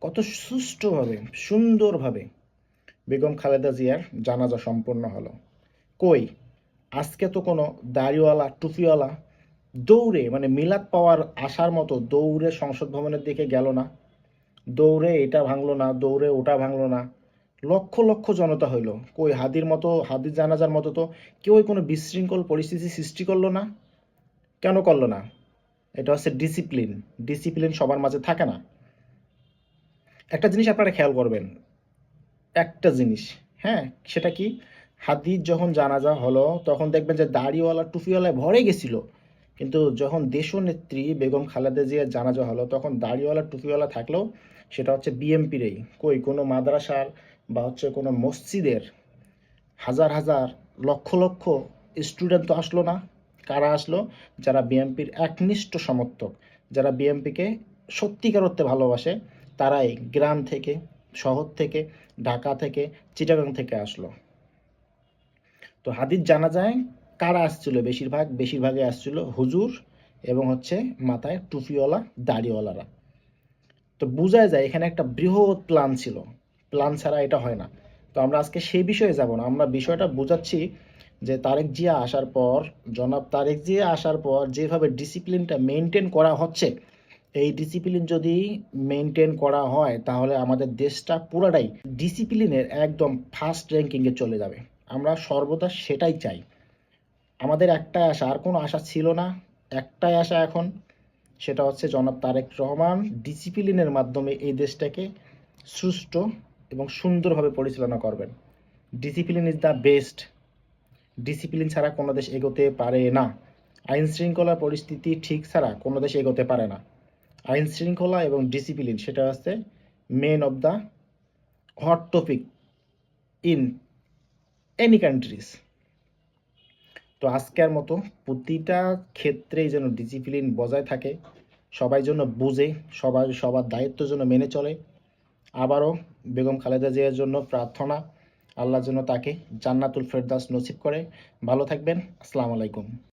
কত সুষ্ঠুভাবে, সুন্দরভাবে বেগম খালেদা জিয়ার জানাজা সম্পন্ন হলো। কই? আজকে তো কোনো দাড়িওয়ালা, টুপিওয়ালা দৌড়ে মানে মিলাদ পাওয়ার আসার মতো দৌড়ে সংসদ ভবনের দিকে গেল না। দৌড়ে এটা ভাঙলো না, দৌড়ে ওটা ভাঙলো না। লক্ষ লক্ষ জনতা হইল। কই হাদির মতো, হাদির জানাজার মতো তো কেউই কোনো বিশৃঙ্খল পরিস্থিতি সৃষ্টি করল না? কেন করল না? এটা হচ্ছে ডিসিপ্লিন ডিসিপ্লিন সবার মাঝে থাকে না। একটা জিনিস আপনারা খেয়াল করবেন। একটা জিনিস হ্যাঁ সেটা কি? হাদির যখন জানাজা হলো, তখন দেখবেন যে দাড়িওয়ালা, টুপিওয়ালায় ভরে গেছিল। কিন্তু যখন দেশনেত্রী বেগম খালেদা জিয়ার জানাজা হলো, তখন দাড়িওয়ালা, টুপিওয়ালা থাকলেও সেটা হচ্ছে বিএমপিরই। কই, কোনো মাদ্রাসার বা হচ্ছে কোনো মসজিদের হাজার হাজার, লক্ষ লক্ষ স্টুডেন্ট তো আসলো না। কারা আসলো? যারা বিএমপির একনিষ্ঠ সমর্থক, যারা বিএমপিকে সত্যিকার অর্থে ভালোবাসে। তারাই গ্রাম থেকে, শহর থেকে, ঢাকা থেকে, চিটাগাং থেকে আসলো। তো হাদিস জানা যায় কারা আসছিল? বেশিরভাগ বেশিরভাগে আসছিল হুজুর এবং হচ্ছে মাথায় টুপিওয়ালা, দাড়িওয়ালারা। তো বোঝা যায় এখানে একটা বৃহৎ প্ল্যান ছিল। প্ল্যান ছাড়া এটা হয় না। তো আমরা আজকে সেই বিষয়ে যাব না। আমরা বিষয়টা বোঝাচ্ছি যে তারেক জিয়া আসার পর, জনাব তারেক জিয়া আসার পর যেভাবে ডিসিপ্লিনটা মেনটেন করা হচ্ছে এই ডিসিপ্লিন যদি মেনটেন করা হয়, তাহলে আমাদের দেশটা পুরাটাই ডিসিপ্লিনের একদম ফার্স্ট র্যাঙ্কিংয়ে চলে যাবে। আমরা সর্বদা সেটাই চাই। আমাদের একটাই আশা, আর কোনো আশা ছিল না। একটাই আশা এখন, সেটা হচ্ছে জনাব তারেক রহমান ডিসিপ্লিনের মাধ্যমে এই দেশটাকে সুষ্ঠু এবং সুন্দরভাবে পরিচালনা করবেন। Discipline is the best discipline ছাড়া কোনো দেশ এগোতে পারে না। আইন শৃঙ্খলা পরিস্থিতি ঠিক ছাড়া কোনো দেশ এগোতে পারে না। আইন শৃঙ্খলা এবং ডিসিপ্লিন সেটা হচ্ছে main of the hot topic in any countries তো আজকের মতো প্রতিটা ক্ষেত্রেই যেন ডিসিপ্লিন বজায় থাকে, সবাই জন্য বুঝে, সবাই, সবার দায়িত্ব যেন মেনে চলে। আবারও বেগম খালেদা জিয়ার জন্য প্রার্থনা, আল্লাহ যেন তাকে জান্নাতুল ফেরদাস নসিব করে। ভালো থাকবেন, আসসালামু আলাইকুম।